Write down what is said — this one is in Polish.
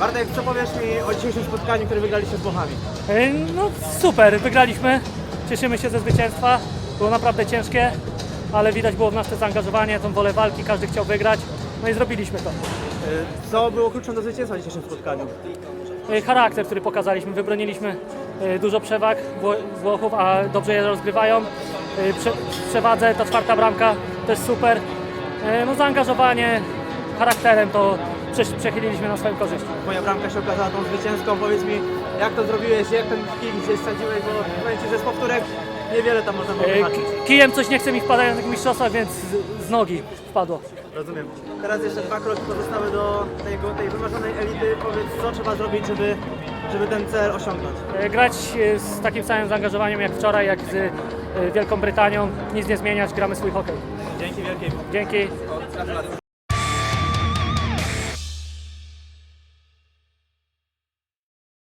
Bartek, co powiesz mi o dzisiejszym spotkaniu, które wygraliście z Włochami? E, No super, wygraliśmy. Cieszymy się ze zwycięstwa. Było naprawdę ciężkie, ale widać było w nas to zaangażowanie, tą wolę walki, każdy chciał wygrać. No i zrobiliśmy to. Y, Co było kluczem do zwycięstwa w dzisiejszym spotkaniu? E, Charakter, który pokazaliśmy, wybroniliśmy e, dużo przewag Wło- Włochów, a dobrze je rozgrywają. E, Prze w przewadze ta czwarta bramka też super. E, No zaangażowanie, charakterem to prze przechyliliśmy na swoją korzyść. Moja bramka się okazała tą zwycięską. Powiedz mi, jak to zrobiłeś, jak ten kij gdzieś sadziłeś, bo powiem Ci, że z powtórek niewiele tam można było E, wyhaczyć. ki- Kijem coś nie chce mi wpadać na tych mistrzostwach, więc z, nogi wpadło. Rozumiem. Teraz jeszcze dwa kroki pozostały do tego, tej wymarzonej elity. Powiedz, co trzeba zrobić, żeby, żeby ten cel osiągnąć? E, Grać e, z takim samym zaangażowaniem jak wczoraj, jak z e, Wielką Brytanią, nic nie zmieniać, gramy swój hokej. Dzięki wielkie. Dzięki.